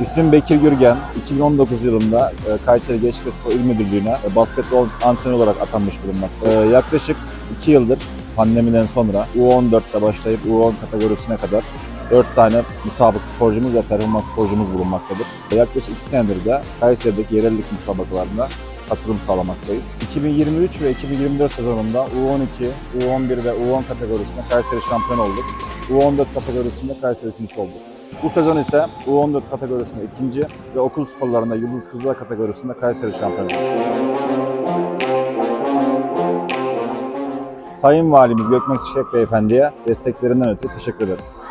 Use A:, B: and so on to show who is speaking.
A: İsmim Bekir Gürgen. 2019 yılında e, Kayseri Gençlik Spor İl Müdürlüğü'ne e, basketbol antrenörü olarak atanmış bulunmakta. E, Yaklaşık 2 yıldır pandemiden sonra U14'te başlayıp U10 kategorisine kadar 4 tane müsabık sporcumuz ve performans sporcumuz bulunmaktadır. Yaklaşık 2 senedir de Kayseri'deki yerellik müsabakalarına katılım sağlamaktayız. 2023 ve 2024 sezonunda U12, U11 ve U10 kategorisinde Kayseri şampiyon olduk. U14 kategorisinde Kayseri ikinci olduk. Bu sezon ise U14 kategorisinde ikinci ve okul sporlarında Yıldız Kızlar kategorisinde Kayseri şampiyon olduk. Sayın Valimiz Gökmen Çiçek Beyefendi'ye desteklerinden ötürü teşekkür ederiz.